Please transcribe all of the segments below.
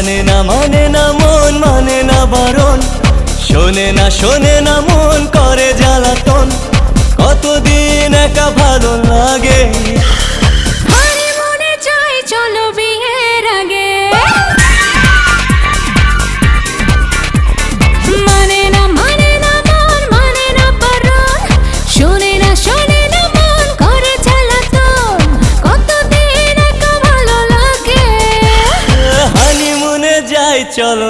মানে না মানে না মন মানে না বারণ। শোনে না শোনে না মন, করে জ্বালাতন। কতদিন একা ভালো লাগে। চলো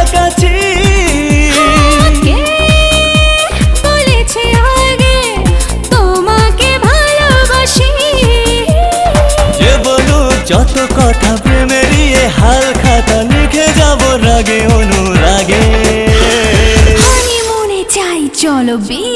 wanna be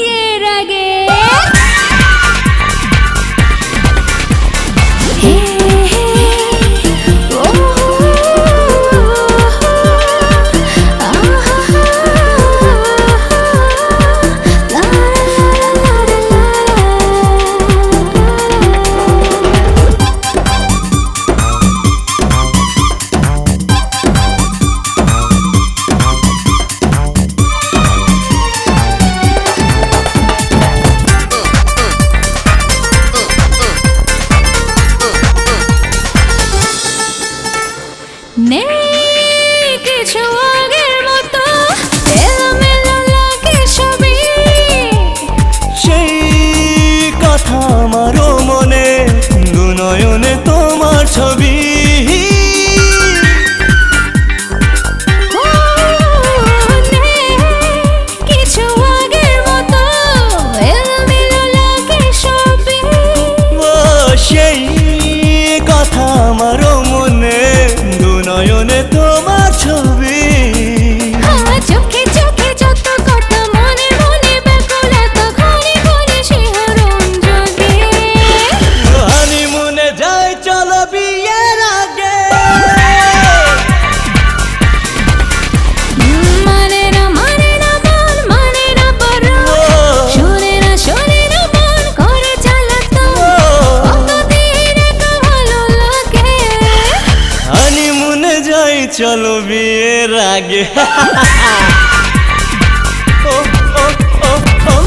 চলো বিয়ের আগে।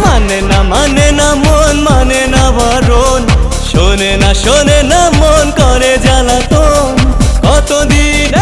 মানে না মানে না মন মানে না বারণ শোনে না শোনে না মন, করে জ্বালাতন। কতদিন